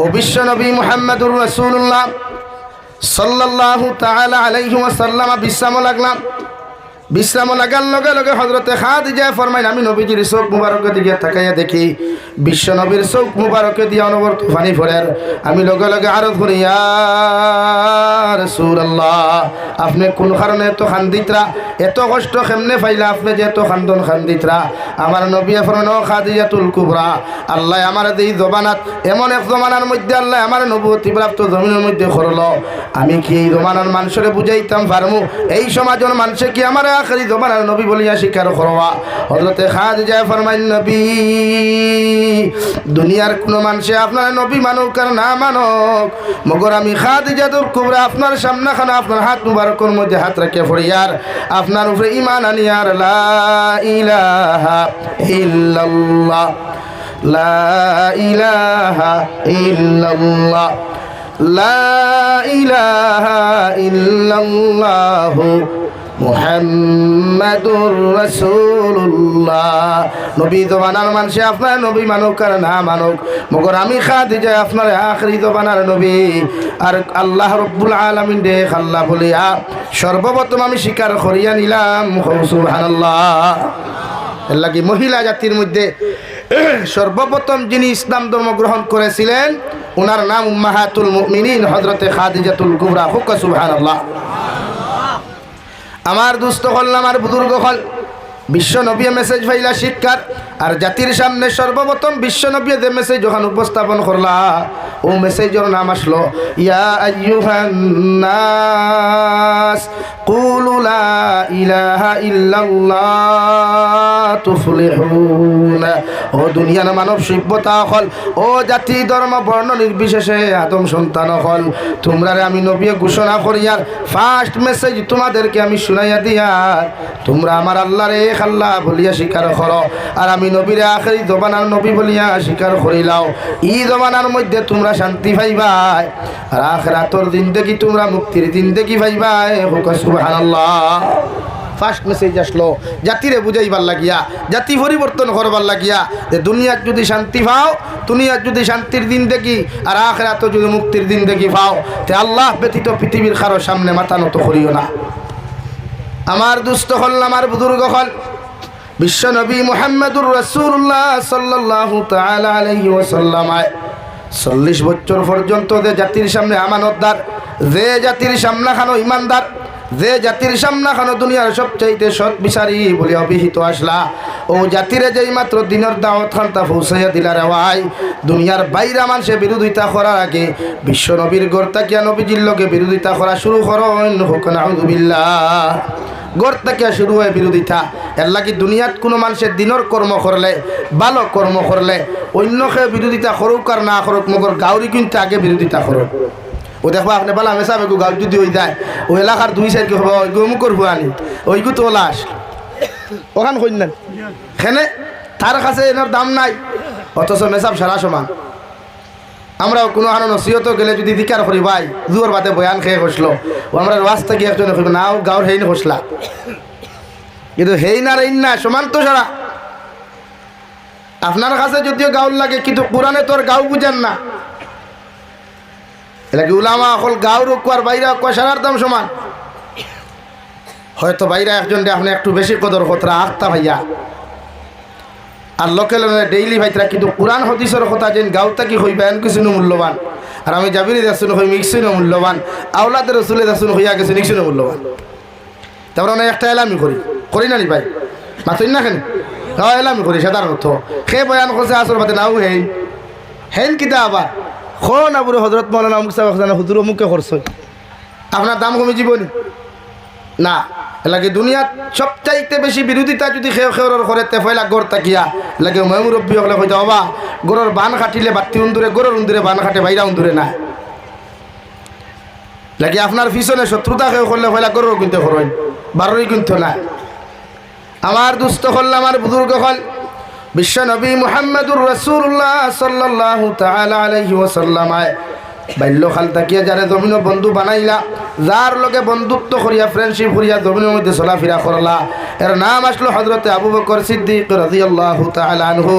ও বিশ্ব নবী মোহাম্মদুর রসুল্লাহ সাল্লাহু তাআলা আলাইহি ওয়াসাল্লাম বিশ্রাম লাগলাম। বিশ্রাম লাগার লগে লগে হজরতে যায় ফরমাইন, আমি নবীজির চোখ মুবারকের দিকে তাকাইয়া দেখি বিশ্ব নবীর চোখ মুবারকে দিয়া অনবরত পানি ফোরের আমি লগে লগে আরও ধরি আল্লাহ আপনি কোন কারণে এত খান্দিতরা? এত কষ্ট কেমনে পাইলা আপনি যে এত খান্দন খান্দিতরা? আমার নবী ফরমান ও খাদিজাতুল কুবরা, আল্লাহ আমার এই জবানাত এমন এক জমানার মধ্যে আল্লাহ আমার নবুয়তি প্রাপ্ত জমিনের মধ্যে করল। আমি কি এই জমানার মানুষরে বুঝাইতাম পারমু? এই সমাজের মানুষে কি আমার আখরি জমানার নবী বলিয়া স্বীকার করবা? হজরতে খাদ যায় ফরমাইন নবী দুনিয়ার কোনো মানুষে আপনার নবী মানুক আর না মানক। মগর আমি খাদ জাদুর কুবরা, আপনার সামনে খানা আপনার হাত মুবারকর মধ্যে হাত রাখে ফরিয়ার আপনার উপরে ইমান আনিয়ার লা ইলাহা ইল্লাল্লাহ। লা ইলাহা ইল্লাল্লাহ। লা ইলাহা মুহাম্মাদুর রাসূলুল্লাহ। নবী জবানার মানুষে আপনার নবী মানুক, আর না মানুক। মগর আমি খাদিজা, আপনার আখরি জবানার নবী। আর আল্লাহ রব্বুল আলামিন দে আল্লাহ বলিয়া, সর্বপ্রথম আমি স্বীকার করিয়া নিলাম। সুবহানাল্লাহ। লাগি মহিলা জাতির মধ্যে সর্বপ্রথম যিনি ইসলাম ধর্ম গ্রহণ করেছিলেন ওনার নাম উম্মাহাতুল মুমিনিন হজরতে খাদিজাতুল কুবরা। হুক, সুবহানাল্লাহ। আমার দুস্থ হল আমার বুজুর্গ হল। বিশ্ব নবী মেসেজ ভাইলা শিক্ষার। আর জাতির সামনে সর্বপ্রথম বিশ্ব নবী যে মেসেজ যখন উপস্থাপন করলা, ও মেসেজের নাম আসলো, ইয়া আইয়ুহান নাস, কুলু লা ইলাহা ইল্লাল্লাহ তুফলিহুন। ও দুনিয়ার মানব সভ্যতা হল, ও জাতি ধর্ম বর্ণ নির্বিশেষে আদম সন্তান হল। তোমরা আমি নবী ঘোষণা করিয়ার ফার্স্ট মেসেজ তোমাদেরকে আমি শুনাইয়া দিয়ার। তোমরা আমার আল্লাহ রে আল্লাহ বলিয়া স্বীকার করো। আর আমি নবীরে আখেরি জবানার নবী বলিয়া স্বীকার করিলাও। ই জবানার মধ্যে তোমরা শান্তি পাইবাই। আর আখরাতর দিন দেখি তোমরা মুক্তির দিন দেখি পাইবাই। হোক, সুবহানাল্লাহ। ফার্স্ট মেসেজ আসলো, জাতিরে বুঝাইবার লাগিয়া, জাতি পরিবর্তন করবার লাগিয়া, যে দুনিয়ার যদি শান্তি পাও, দুনিয়ার যদি শান্তির দিন দেখি, আর আখরাত যদি মুক্তির দিন দেখি পাও, তে আল্লাহ ব্যতীত পৃথিবীর কারও সামনে মাথা নত করিও না। আমার দুস্থ হল, আমার বুজুর্গ হল বিশ্ব নবী মোহাম্মদুর রসুল্লাহ সাল্লাহ তালা ওসাল্লামায় চল্লিশ বছর পর্যন্ত যে জাতির সামনে আমানতদার, যে জাতির সামনা খানো ইমানদার যে জাতির সামনা খানো দুনিয়ার সবচাইতে সৎ বিচারি বলে অভিহিত আসলা, ও জাতিরে যেই মাত্র দিনের দাওয়াত খান তা পৌঁছাইয়া দিলার ভাই দুনিয়ার বাইরা মানুষে বিরোধিতা করার আগে বিশ্ব নবীর গর্তাকিয়া নবীজির লোকে বিরোধিতা করা শুরু করেন। হোক নাউজুবিল্লাহ গড় থেকে শুরু হয় বিরোধিতা। এর লাগি দুনিয়াত কোনো মানুষের দিনের কর্ম করলে, ভালো কর্ম করলে, অন্যকে বিরোধিতা করুক আর না করুক, মগর গাউরি কিন্তু আগে বিরোধিতা করুক। ও দেখো আপনি বলা মেসা বেগু গাঁও যদি হয়ে যায় ও এলাকার দুই সাইড হব ওইগু অমুকর হুয়ানি ওইগু তো লাশ। ওখান কইলেন খেনে তার কাছে এনার দাম নাই, অথচ মেসাব সারা সমান। আমরাও কোনো আনো নসিহত গেলে যদি দিকার করি, ভাই, জুয়ার বাদে বয়ান খেয়ে বসল ও আমরা রাস্তা গিয়ে একজনে কইব, নাও গাঁর হেইন বসলা কিন্তু হেই না রেইন না সমান তো সারা। আপনার কাছে যদিও গাউল লাগে, কিন্তু কোরআনে তোর গাও বুঝেন না। এলাকি উলামা অকল গাও রুকুয়ার বাইরে রুকুয়া সারার দাম সমান? হয়তো বাইরে একজন আপনি একটু বেশি কদর কতরা আখতা ভাইয়া। আর লোকে ডেইলি ভাইতরা কিন্তু কোরআন হদিসের কথা যেন গাঁওতা কি হইবা, এন কিছু মূল্যবান। আর আমি যাবিনি দেখুন হই মিক্সিন মূল্যবান। আওলাদের রসুলে দেখুন হইয়া গেছে নিক্সিন মূল্যবান। তারপর অনেক একটা এলামি করি। করি না নি ভাই? মাতুন না কেন? হ্যাঁ এলামি করি, সাধারণত। সে বয়ান করছে আসর বাদে নাও হেন হেন কিতা আবার? খন আবুরে হজরত মৌলানা অমুক সাহেব হুজুর অমুকে করছে আপনার দাম কমে যাবনি না? লাগে দুনিয়াত সবচাইতে বেশি বিরোধিতা যদি খেয়ে খেয়র করে তে ফয়লা গড় তাকিয়া। লাগে মই মুরব্বী হলে কইতে হবা গরুর বান খাটিলে বাতি উন্দুরে গরুর উন্দুরে বান খাটে বাইরা উন্দুরে না লাগে আপনার পিছনে শত্রুতা খেয়ে করলে ফয়লা গরুর কিনতে করেন বারোই কিন্তু না আমার দুস্থ হল আমার বুজুর্গ হল বিশ্ব নবী মুহাম্মদুর রসুল্লাহ সাল্লাহ তালা আলহি ওসাল্লামায় বাল্যকাল তাকিয়া যারে জমিনের বন্ধু বানাইলা যার লগে বন্ধুত্ব করিয়া ফ্রেন্ডশিপ করিয়া জমিনের মধ্যে চলাফেরা করলা এর নাম আসলো হজরতে আবু বকর সিদ্দিক রাদিয়াল্লাহু তাআলা আনহু।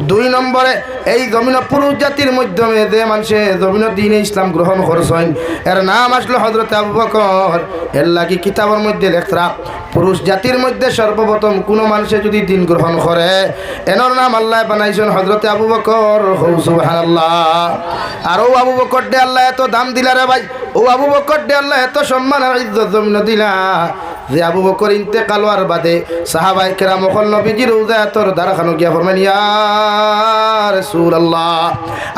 দুই নম্বরে, এই জমিন পুরুষ জাতির মাধ্যমে যে মানুষে জমিন দিনে ইসলাম গ্রহণ করছেন এর নাম আসলো হজরতে আবু বকর। এর লাগি কিতাবের মধ্যে লেখরা পুরুষ জাতির মধ্যে সর্বপ্রথম কোনো মানুষে যদি দিন গ্রহণ করে এনর নাম আল্লাহ বানাইছেন হজরতে আবু বকর। হৌ, সুবহানাল্লাহ। আর ও আবু বকর আল্লাহ এত দাম দিলা রে ভাই। ও আবু বকর ডে আল্লাহ এত সম্মান দিলা। যে আবু বকর ইন্তেকাল হওয়ার বাদে সাহাবাই কেরাম অকল নবীজির উদয়াতর দ্বারাখানো গিয়া ফরমেন ইয়া রাসূলুল্লাহ,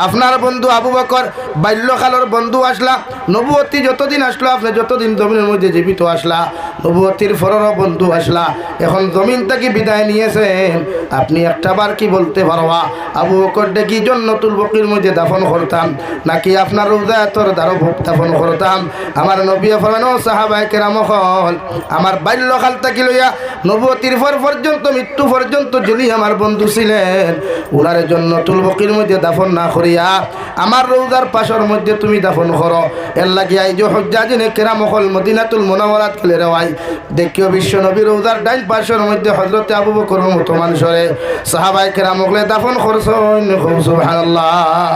আপনার বন্ধু আবু বকর বাল্যকালের বন্ধু আসলা, নবুয়তী যতদিন আসলো, আপনি যতদিন জমিনের মধ্যে জীবিত আসলা, নবুয়তির ফররও বন্ধু আসলা, এখন জমিন থেকে বিদায় নিয়েছেন, আপনি একটা বার কি বলতে পারবা? আবু বকর ডেকি জন্নতুল বকির মধ্যে দাফন করতাম, নাকি আপনার উদয়াতর দ্বারা দাফন করতাম? আমার নবী ফরমেন ও সাহাবাই কেরাম হল আমার বাল্যকাল থেকে লইয়া নবতির পর পর্যন্ত, মৃত্যু পর্যন্ত যিনি আমার বন্ধু ছিলেন, উনার জন্য তুলবকির মধ্যে দাফন না করিয়া, আমার রৌদার পাশর মধ্যে তুমি দাফন করো। এর লাগিয়া এই যে হজ্জাজিনে কেরাম হল মদিনাতুল মোনাওয়ারাত খেলে রেওয়াই দেখিও বিশ্ব নবী রৌদার ডাইন পাশর মধ্যে হজরতে আবু বকর মতো মানুষরে। সাহাবাই কেরাম হলে দাফন করছেন সুবহানাল্লাহ।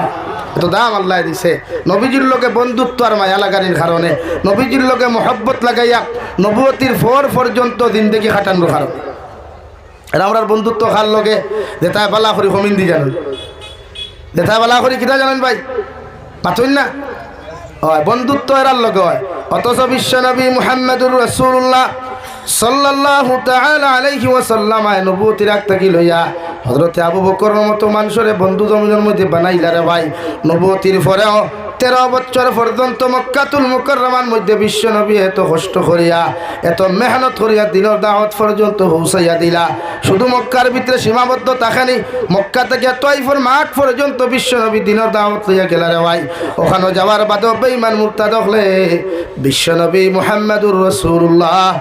এত দাম আল্লাহ দিছে। নবীজির লোকে বন্ধুত্ব আর মায়া লাগানির কারণে, নবীজির লোকে মহব্বত লাগাইয়া নবুয়তির ফর পর্যন্ত জিন্দগি খাটানোর কারণে। এরা আমরা বন্ধুত্ব খার লগে দেতায় বালা করি হমিন দি জানেন দেতায় বালা করি কিনা জানেন ভাই? পাথুন না? হয়, বন্ধুত্ব এরার লগে হয়। অথচ বিশ্বনবী মুহাম্মদুর রসুল্লাহ সাল্লাল্লাহু তাআলা আলাইহি বন্ধু মধ্যে বানাইলা মক্কাতুল মধ্যে বিশ্ব নবী এত করিয়া, এত মেহনত দিলা। শুধু মক্কার ভিতরে সীমাবদ্ধ তাখানি মক্কা থেকে তৈফর মাঠ পর্যন্ত বিশ্ব নবী দিনের দাওয়াত লইয়া গেলা ভাই। ওখানে যাওয়ার বাদেও বেইমান মুরতাদ হলে, বিশ্ব নবী মুহাম্মদুর রসুল্লাহ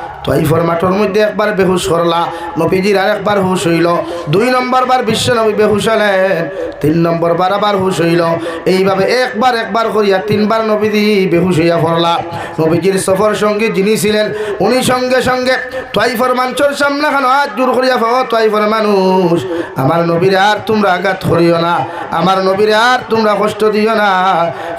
তৈফর মাঠের মধ্যে একবার বেহুশ করলা, নবীজির আর একবার হুশ হইল। দুই নম্বর বার বিশ্ব নবী বেহুশ হলেন, তিন নম্বর বার আবার হুশ হইল। এইভাবে একবার একবার করিয়া তিনবার নবীজি বেহুশ হইয়া পড়লা। নবীজির সফর সঙ্গে যিনি ছিলেন, উনি সঙ্গে সঙ্গে তৈফর মাঞ্চর সামনে খানো হাত জোর করিয়া পাও তৈফর মানুষ। আমার নবীরে আর তোমরা আঘাত করিও না, আমার নবীরে আর তোমরা কষ্ট দিও না,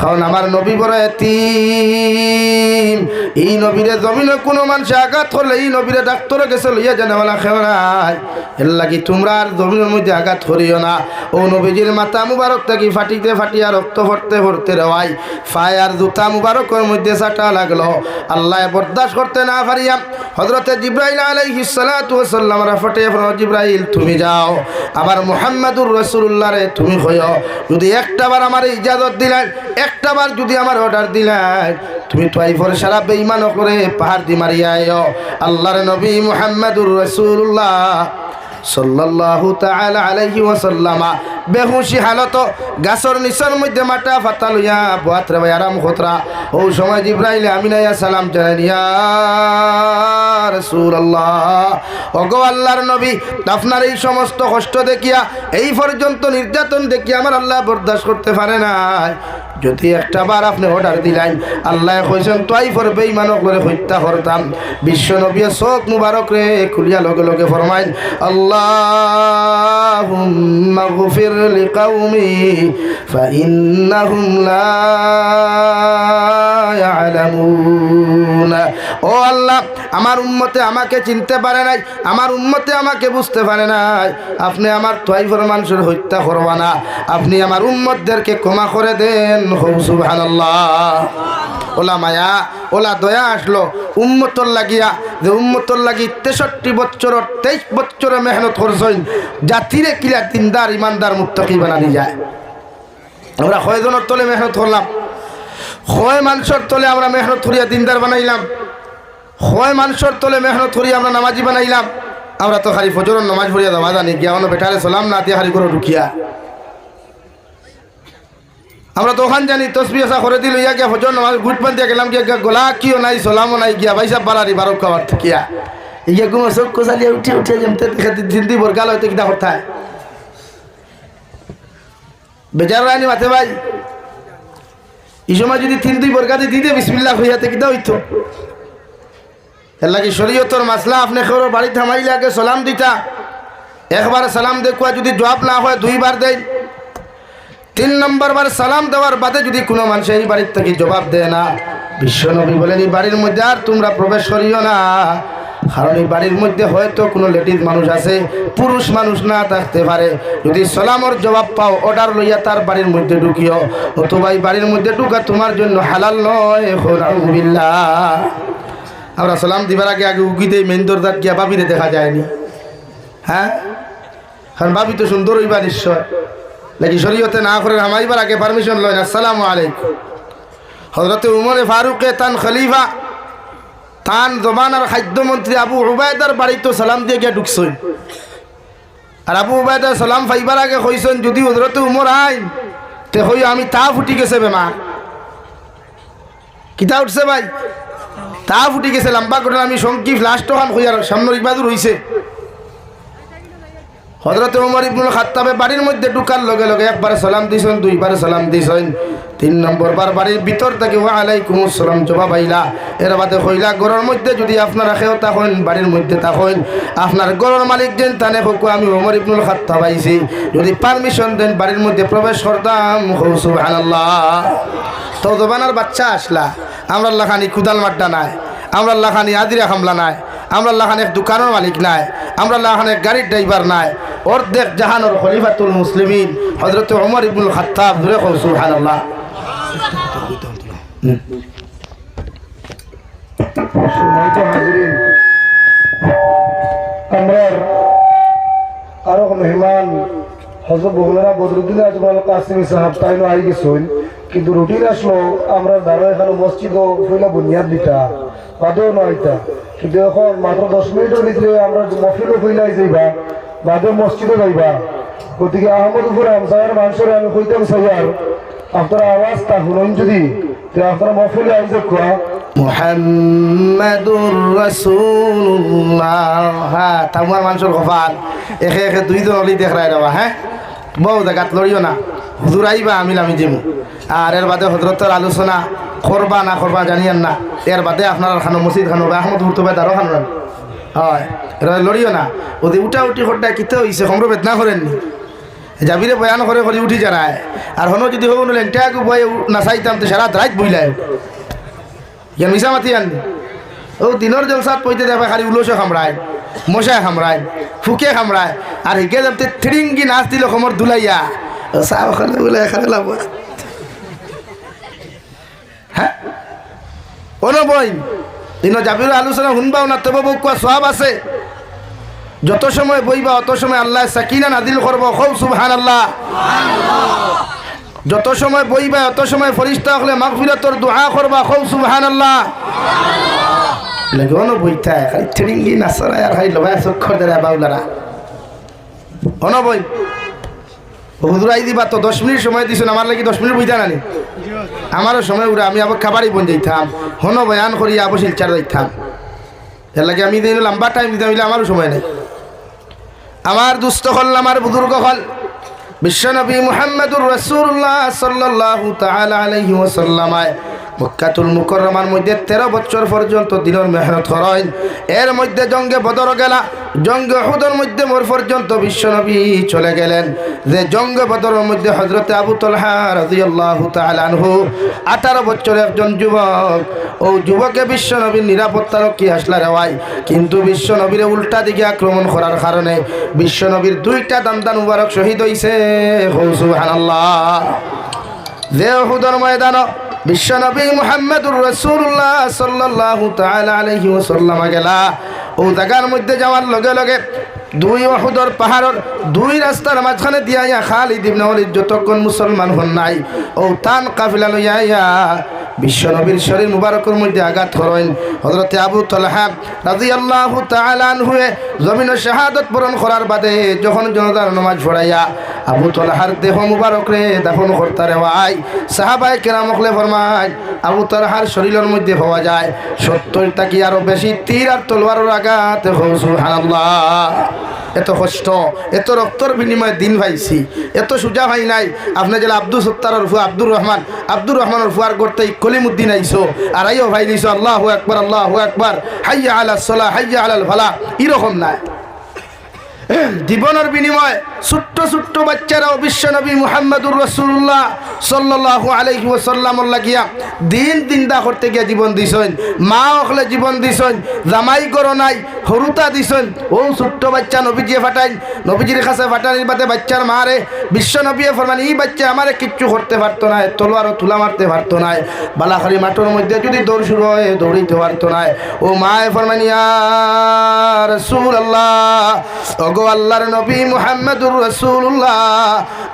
কারণ আমার নবী বড় এতিম। এই নবীরে জমিনে কোনো মানুষ আঘাত করলে এই নবীরে ডাক্তার গেছে লইয়া জানেওয়ালা খেওয়াই এর লাগি তোমরা আর জমিনের মধ্যে আঘাত করিও না। ও নবীজির মাথা মুবারক থাকি ফাটিতে ফাটিয়া রক্ত ভরতে ভরতে রেওয়াই। ফায় আর জুতা মুবারকের মধ্যে চাটা লাগল। আল্লাহ বরদাস্ত করতে না পারিয়া হজরতে জিব্রাইল আলাইহিস সালাতু ওয়াস সালাম রাফাটে জিব্রাইল, তুমি যাও। আবার মুহাম্মাদুর রাসূলুল্লাহ রে, তুমি হইও। যদি একটা বার আমার ইজাজত দিলেন একটা বার যদি আমার অর্ডার দিলেন তুমি তোয়াইফর সারা বেঈমান করে পাহাড় দি মারিয়া আইও আল্লাহর নবী মুহাম্মাদুর রাসূলুল্লাহ সাল্লাল্লাহু তাআলা আলাইহি ওয়াসাল্লামা। বেহুশি হালত গাছর নিচের মধ্যে মাটা ফাতা লইয়া বাত রে ভাই আরাম খতরা। ও সময় জিব্রাইল আমিনাইয়া সালাম জানান ইয়া রাসূলুল্লাহ, ওগো আল্লাহর নবী, আপনার এই সমস্ত কষ্ট দেখিয়া, এই পর্যন্ত নির্যাতন দেখিয়া আমার আল্লাহ বরদাস্ত করতে পারে না যদি একটা বার আপনি অর্ডার দিলেন, আল্লাহ কইছেন তাই ফরবে ইমানক করে হত্যা করতাম। বিশ্ব নবী চোখ মুবারক রে, খুলিয়া লগে লগে ফরমাইন, আল্লাহুম্মা গফির লিকাউমি ফাইন্নাহুম লা ইয়ালামুন। ও আল্লাহ, আমার উম্মতে আমাকে চিনতে পারে নাই, আমার উম্মতে আমাকে বুঝতে পারে নাই। আপনি আমার তোয়াইফর মানুষের হত্যা করবা না। আপনি আমার উম্মতদেরকে ক্ষমা করে দেন। সুবহানাল্লাহ। ওলা মায়া, ওলা দয়া আসলো। উম্মতর লাগিয়া, যে উম্মতর লাগি তেষট্টি বছর তেইশ বছরে মেহনত করছেন, জাতিরে কিলা দিনদার, ইমানদার, মুত্তকি বানানি যায়। আমরা কয়জনের তলে মেহনত করলাম? হয় মানুষের তলে আমরা মেহনত করিয়া দিনদার বানাইলাম? হয় মানুষের তলে মেহনত করিয়া আমরা নামাজি বানাইলাম? আমরা তো খালি ফজরের নামাজ পড়িয়া দেওয়া জানি গিয়া বেটারে সালাম না দিয়ে হারি করে ঢুকিয়া। আমরা ওখান জানি, তসবি আসা করে দিল, ইয়া গিয়া নামাজ গুট পান দিয়া গেলাম, গিয়া গোলা কিও নাই সালামও নাই গিয়া ভাই সাহেব বাড়ারি বারো খাবার থাকিয়া। ইয়ে গুমো চোখ কোচালিয়ে উঠে উঠে যেমতে দিন বরগাল হয়তো কিতা কোথায় বেজার রানি মাথে ভাই, এই সময় যদি তিন দুই বরগাতে দিতে বিসমিল্লাহ হইয়াতে কিতা হইতো। এর লাগে শরীয়তর মাসলা আপনি কেউ বাড়ি থামাইলে আগে সালাম দিতা। একবার সালাম দেখুয়া যদি জবাব না হয় দুইবার দেয় তিন নম্বর বার সালাম দেওয়ার বাদে যদি কোনো মানুষ এই বাড়ির থেকে জবাব দেয় না, বিশ্বনবী বলেন, এই বাড়ির মধ্যে আর তোমরা প্রবেশ করিও না। কারণ এই বাড়ির মধ্যে হয়তো কোনো লেডিজ মানুষ আছে, পুরুষ মানুষ না থাকতে পারে। যদি সালামর জবাব পাও অর্ডার লইয়া তার বাড়ির মধ্যে ঢুকিও। অথবা এই বাড়ির মধ্যে ঢুকা তোমার জন্য হালাল নয়। আমরা সালাম দিবার আগে আগে উগিতে মেন দরজার গিয়া বাবিরে দেখা যায়নি। হ্যাঁ? কারণ বাবি তো সুন্দর হইবা নিশ্চয় নাকি শরীয়তে না করে আমাইবার আগে পারমিশন লয় না। সালাম আলাইকুম। হজরতে উমরে ফারুকে তান খলিফা, তান জবানার খাদ্যমন্ত্রী আবু উবায়দার বাড়িতে সালাম দিয়ে গিয়া ঢুকছই আর আবু উবায়দা সালাম ফাইবার আগে কইছেন, যদি হজরতে উমর আইন তে হই আমি তা ফুটি গেছে বেমার। কিতা উঠছে ভাই? তা ফুটি গেছে, লম্বা করে আমি সংকিফ লাস্ট খান হইয়ার সামনে ইবাদুর হইছে। হজরত উমর ইবনুল খাত্তাবে বাড়ির মধ্যে ঢুকার লগে লগে একবার সালাম দিছেন, দুইবার সালাম দিছেন। তিন নম্বর বার বাড়ির ভিতর থেকে ওয়া আলাইকুম আসসালাম জবাব আইলা। এর বাদে কইলা, ঘরের মধ্যে যদি আপনারা খেও তখন বাড়ির মধ্যে তখন আপনার ঘরের মালিক যেন তানে হোক, আমি উমর ইবনুল খাত্তাব আইছি। যদি পারমিশন দেন, বাড়ির মধ্যে প্রবেশ করতাম। সুবহানাল্লাহ। তো জবানার বাচ্চা আসলা। আমরা লাখানি কুদাল মাড্ডা নাই। আমরা লাখানি আদিরা খামলা নাই। আমরা লাখানে দোকানের মালিক নাই, আমরা লাখানে গাড়ির ড্রাইভার নাই। অর্ধেক জাহানোর খলিফাতুল মুসলিমিন হজরত ওমর ইবনুল খাত্তাব, ধরে আমরা আরও মেহমান হজরত বহুলারা বদরুদ্দিন আজমাল কাসিমি সাহাব তাইনো আই গেছেন, কিন্তু রুটিন আসলো, আমরা দাঁড়ো এখানে মসজিদ ফইলা বুনিয়াদ দিতা। বাদেও নয়তা কিন্তু এখন মাত্র দশ মিনিটের ভিতরে আমরা মফিলও ফইলাই যাইবা, বাদেও মসজিদও যাইবা। গতিকে আহমদপুর আমসায়ের মানুষের আমি কইতাম, সাইয়ার, আপনারা আওয়াজ তা শুনুন যদি আপনারা মফিলে আইজ কোয়া মুহাম্মাদুর রাসূলুল্লাহ। হ্যাঁ একে একে হ্যাঁ? না। আমি দিমু আর এর বাদে হজরতের আলোচনা। করবা না করবা জানিয়েন না। এর বাদে আপনার খানো, মসজিদ খানো, বা আহমদ হুরতো তারও খানো হয় লড়িও না। ওদের উঠা উঠি হট্টা কিতে হইছে সম্র বেদনা করেননি। যাবিরে বয়ান করে করে উঠি যারায় আর হনো যদি হোক লেংটাকে বয়ে নাচাইতাম তো সারা রাত বইলায় ইয়ান মিশা মাতি আননি ও দিনের জলসাত পইতে দেখবে খালি উলসে খামড়ায় মশায় খামড়ায় ফুকে খামড়ায় আর হিকে যাতে থ্রিঙ্গি নাচ দিল খমর দুলাইয়া। চাহ ওখানে বলে এখানে লাভ হ্যাঁ? কোনো বই। দিন জাবির আলোচনা শুনবাও না, তবে বউ কোয়া সব আছে। যত সময় বইবা, অত সময় আল্লাহ সাকিনা নাদিল করব খুব সুবহান আল্লাহ যত সময় বইবা, অত সময় ফরিস্তা হলে মাগফিরাতর দোয়া করবা খুব সুবহান আল্লাহ লাগনো বইতা খালি ট্রেনিংলি নাচরা আর খালি লবাই চক্ষর দেরা বাউলারা অন বই। হুদুরাই দিবা তো দশ মিনিট সময় দিছেন, আমার লাগি দশ মিনিট বইতা নানি। আমারও সময় উড়া, আমি আবার খাবারই বন যাইতাম। হন বয়ান করি, আবার শিলচার যাইতাম। এর লাগে আমি দিন লম্বা টাইম দিতাম আমারও সময় নেই। আমার দুস্থ হল, আমার বুজুর্গ হল। বিশ্বনবী মুহাম্মদুর রসুল্লাহ সাল্লাহ আলাইহি ওয়াসাল্লামায় মক্কাতুল মুকররমার মধ্যে তেরো বছর পর্যন্ত দিনের মেহনত করেন। এর মধ্যে জঙ্গে বদর গেলা। জঙ্গে হুদর মধ্যে মোর পর্যন্ত বিশ্বনবী চলে গেলেন। যে জঙ্গে বদরের মধ্যে হজরতে আবু তলহা রাদিয়াল্লাহু তাআলা আনহু, আঠারো বছর একজন যুবক। ও যুবকে বিশ্বনবীর নিরাপত্তার কি আসলা রেওয়াই কিন্তু বিশ্বনবীরে উল্টা দিকে আক্রমণ করার কারণে বিশ্বনবীর দুইটা দান্দান মুবারক শহীদ সুবহানাল্লাহ। যে হুদর ময়দান বিশ্বনবী মুহাম্মদুর রাসূলুল্লাহ সাল্লাল্লাহু তাআলা আলাইহি ওয়াসাল্লাম গেলা। ও জায়গার মধ্যে যাওয়ার লগে লগে দুই অহুদর পাহাড়ের দুই রাস্তার মাঝখানে দিয়া ইয়া খালিদ ইবনে যতক্ষণ মুসলমান হন নাই, ও তান কাফিলা লইয়া ইয়া বিশ্বনবীর শরীর মুবারকের মধ্যে আঘাত করেন। হজরতে আবু তলহা রাজি আল্লাহ তালান হয়ে জমিন শাহাদত বরণ করার বাদে যখন জনতার নমাজ পড়াইয়া আবু তলহার দেহ মুবারক রে, দাফন করতে রেওয়াই সাহাবাই কেরামকলে ফরমাই আবু তলহার শরীরের মধ্যে পাওয়া যায়। সত্তর তাকি আরও বেশি? তীর আর তলোয়ারের আঘাত এত কষ্ট, এত রক্তর বিনিময়ে দিন ভাইছি, এত সুজা ভাই নাই। আপনি যেন আব্দুল সত্তার ফু আব্দুর রহমান, আব্দুর রহমানের ফুয়ার করতে কলিমুদ্দিন আইসো আর আইও ভাই নিছো, আল্লাহ একবার আল্লাহ একবার হাইয়া আলা সলা হাইয়া আলাল ফালা এরকম নাই। জীবনের বিনিময় ছোট্ট ছোট্ট বাচ্চারাও বিশ্বনবী মুহাম্মদুর রসুল্লাহ সাল্লাহ আলহি ওসাল্লাম লাগিয়া দিন দিনদা করতে গিয়া জীবন দিছেন। মা অকলে জীবন দিছেন, জামাই করো নাই, হরুতা দিছেন। ও ছোট্ট বাচ্চা নবীজিয়ে ফাটাইন, নবীজির কাছে ফাটানির বাদে বাচ্চার মারে বিশ্ব নবী ফরমান, এই বাচ্চা আমারে কিচ্ছু করতে পারতো না, তলোয়ার তুলা মারতে পারতো না বালাখারি মাঠের মধ্যে যদি দৌড় শুরু হয়, দৌড়িতে পারতো না। ও মায়ে ফরমান, ইয়া রসুল আল্লাহ ওগো আল্লাহর নবী মুহাম্মদুর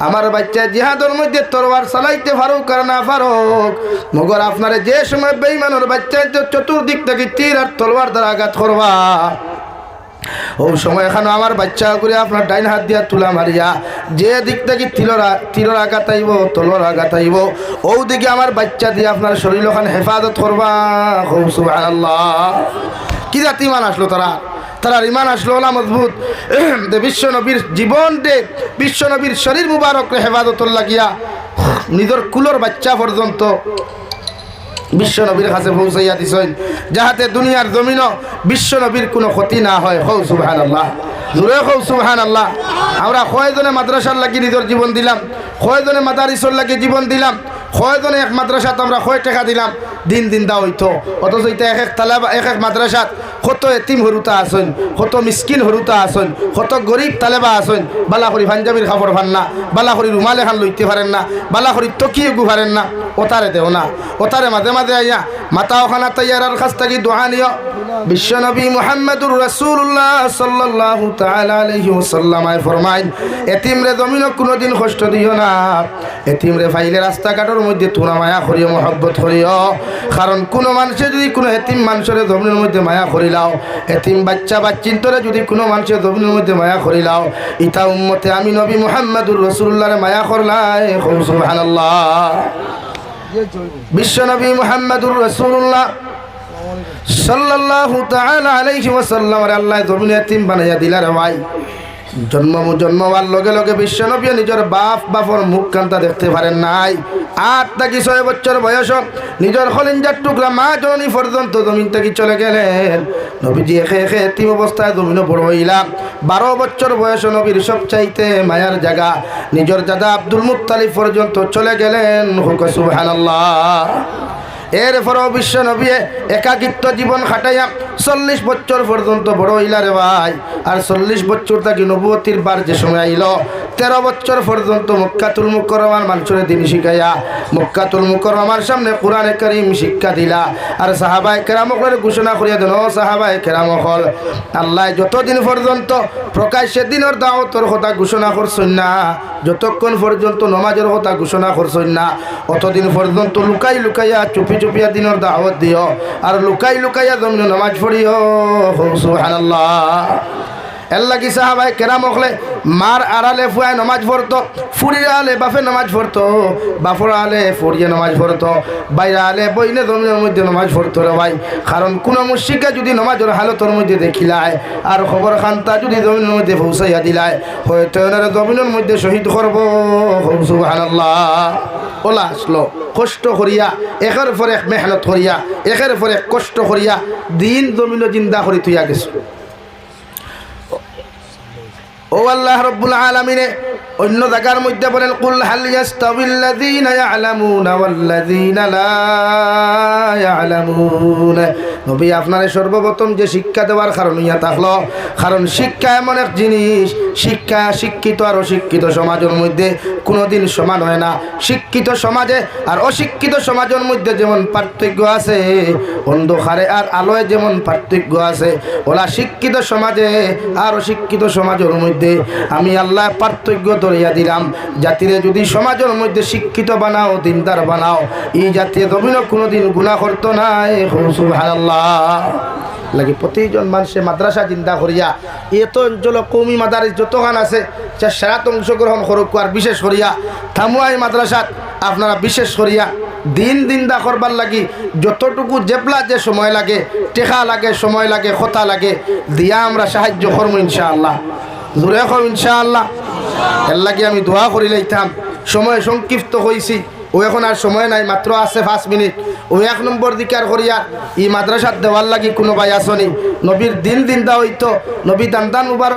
আমার বাচ্চা জিহাদের মধ্যে তরবার চালাইতে পারুক আর না পারুক মগর আপনার যে সময় বেইমানোর বাচ্চা চতুর্দিক থেকে তীর আর তলোয়ার দ্বারা আঘাত করবা। ও সময় এখানে আমার বাচ্চা করে আপনার ডাইন হাত দিয়া তুলা মারিয়া, যে দিক থেকে তিলর তিলর আঘাত আইব তলর আঘাত আইব ও দিকে আমার বাচ্চা দিয়ে আপনার শরীর ওখানে হেফাজত করবা। সুবহানাল্লাহ। কি জাতি মান আসলো তারা? তারা ইমান আসলো, ওলা মজবুত। যে বিশ্ব নবীর জীবন দে বিশ্ব নবীর শরীর মুবারক হেফাজত লাগিয়া, নিজের কুলোর বাচ্চা পর্যন্ত বিশ্ব নবীর কাছে পৌঁছাইয়া দিছেন। যাহাতে দুনিয়ার জমিন বিশ্ব নবীর কোনো ক্ষতি না হয়। হৌ সুবহান আল্লাহ জোরে হৌ সুবহান আল্লাহ আমরা কয়জনে মাদ্রাসার লাগি নিজের জীবন দিলাম? কয়জনে মাদারিসর লাগি জীবন দিলাম? কয়জনে এক মাদ্রাসাত আমরা কয় টাকা দিলাম? দিন দিন দা হইতো। অথচ এটা এক এক তালাব, এক এক মাদ্রাসাত কত এতিম হরুতা আসন কত মিসকিন হরুতা আসন কত গরিব তালেবা আসন বালাখরি পাঞ্জাবির খাবার ভান না, বালা বালাখরি রুমাল এখান লইতে পারেন না, বালা বালাখরি তকিয়ে গু পারেন না, ওতারে দেও না, ওতারে মাঝে মাঝে আইয়া মাতা ওখানা তৈয়ার কাছ থেকে দোয়া নিও। বিশ্বনবী মুহাম্মদুর আলাইহি ওয়াসাল্লাম আয় ফরমাইন, এতিম রে জমিন কোনোদিন কষ্ট দিও না, এতিম রে ফাইলে রাস্তাঘাটের মধ্যে তোরা মায়া করিও, মহব্বত করিও। কারণ কোনো মানুষে যদি কোনো এতিম মানুষের জমিনের মধ্যে মায়া করিলাও এতিম বাচ্চা বাচ্চিন্তরে যদি কোনো মানুষের জমিনের মধ্যে মায়া করিলাও ইতা উম্মতে আমি নবী মুহাম্মদুর রাসূলুল্লাহরে মায়া করলাই। সুবহানাল্লাহ। বিশ্বনবী মুহাম্মদুর রাসূলুল্লাহ সাল্লাল্লাহু তাআলা আলাইহি ওয়াসাল্লাম আল্লাহ জমিনে এতিম বানাইয়া দিলা রে ভাই। জন্ম জন্ম হওয়ার লগে লগে বিশ্বনবী নিজের বাপ বাপর মুখ কান্তা দেখতে পারেন নাই। আট থাকি ছয় বছর বয়স, নিজের খলিঞ্জার টুকরা মা জননী পর্যন্ত জমিন থেকে চলে গেলেন। নবীজি এখে এখে এতিম অবস্থায় জমিনে বড় হইলাম বারো বছর বয়স নবীর সব চাইতে মায়ার জায়গা। নিজের দাদা আব্দুল মুত্তালিফ পর্যন্ত চলে গেলেন। হুক সুবহানাল্লাহ। এরপরও বিশ্ব নবী একাকিত্ব জীবন খাটাইয়া চল্লিশ বছর পর্যন্ত বড় হইলা রে ভাই। আর চল্লিশ বছর থাকি নবতির বার যে সময় আইল, তেরো বছর পর্যন্ত মক্কাতুল মুকরমার মানুষের দিন শিখাইয়া মক্কাতুল মুকরমার সামনে কোরআনে করিম শিক্ষা দিলা। আর সাহাবাই কেরামকলের ঘোষণা করিয়া দেন, ও সাহাবাই কেরামকল আল্লাহ যতদিন পর্যন্ত প্রকাশ্যে দিনের দাওয়াতর কথা ঘোষণা করছেন না, যতক্ষণ পর্যন্ত নমাজের কথা ঘোষণা করছেন না, অতদিন পর্যন্ত লুকাই লুকাইয়া চুপি চুপিয়া দিনের দাওয়াত দিও আর লুকাই লুকাইয়া জমিন নামাজ পড়িও সুবহানাল্লাহ। এল্লা কি সাহাবাই কেরাম হলে মার আড়ালে ফুয়ায় নমাজ পড়তো, ফুরির আলে বাফে নমাজ পড়তো বাফর আলে ফুরিয়ে নমাজ পড়তো, বাইরে আলে বইনে জমিনের মধ্যে নমাজ পড়তো রে ভাই। কারণ কোনো মুশিকা যদি নমাজের হালতর মধ্যে দেখিলায়, আর খবর খান্তা যদি জমিনের মধ্যে পৌঁছাইয়া দিলায়, হয়তো এনারা জমিনের মধ্যে শহীদ করব। সুবহানাল্লাহ। ওলা আসলো, কষ্ট করিয়া, একের পর এক মেহনত করিয়া, একের পর এক কষ্ট করিয়া, দিন জমিন জিন্দা করি তুইয়া গেছো। ও আল্লাহ রব্বুল আলমিনে, অন্য জায়গার মধ্যে বলেন, কুল হাল ইয়াস্তাবিল্লাযীনা ইয়ালামুনা ওয়াল্লাযীনা লা ইয়ালামুন। নবী আপনারে সর্বপ্রথম যে শিক্ষা দেওয়ার কারণ ইয়া থাকল, কারণ শিক্ষা এমন এক জিনিস, শিক্ষা শিক্ষিত আর অশিক্ষিত সমাজের মধ্যে কোনোদিন সমান হয় না। শিক্ষিত সমাজে আর অশিক্ষিত সমাজের মধ্যে যেমন পার্থক্য আছে, অন্ধকারে আর আলোয় যেমন পার্থক্য আছে, ওলা শিক্ষিত সমাজে আর অশিক্ষিত সমাজের মধ্যে আমি আল্লাহ পার্থক্য ধরিয়া দিলাম। জাতিরে যদি সমাজের মধ্যে শিক্ষিত বানাও, দিনদার বানাও, এই জাতীয় দবিন কোনোদিন গুণা করতো না সুবহানাল্লাহ। লাগে প্রতিজন মানুষে মাদ্রাসা চিন্তা করিয়া এত অঞ্চল কৌমি মাদারিস যতখান আছে যা সেরাত অংশগ্রহণ করুক আর বিশেষ করিয়া, থামুয়াই মাদ্রাসাত আপনারা বিশেষ করিয়া দিন দিন দা করবার লাগি, যতটুকু জেবলা যে সময় লাগে, টেকা লাগে, সময় লাগে, কথা লাগে, দিয়া আমরা সাহায্য করব ইনশাআল্লাহ। জোরে কম ইনশাআল্লাহ। এর লাগে আমি দোয়া করি লাইতাম, সময় সংক্ষিপ্ত হয়েছি ও এখন আর সময় নাই, মাত্র আছে পাঁচ মিনিট। ও এক নম্বর দিকার করিয়া ই মাদ্রাসার দেওয়ার লাগি কোনো ভাই আসনি। নবীর দিন দিন দা হইতো, নবী দান দান মুবারক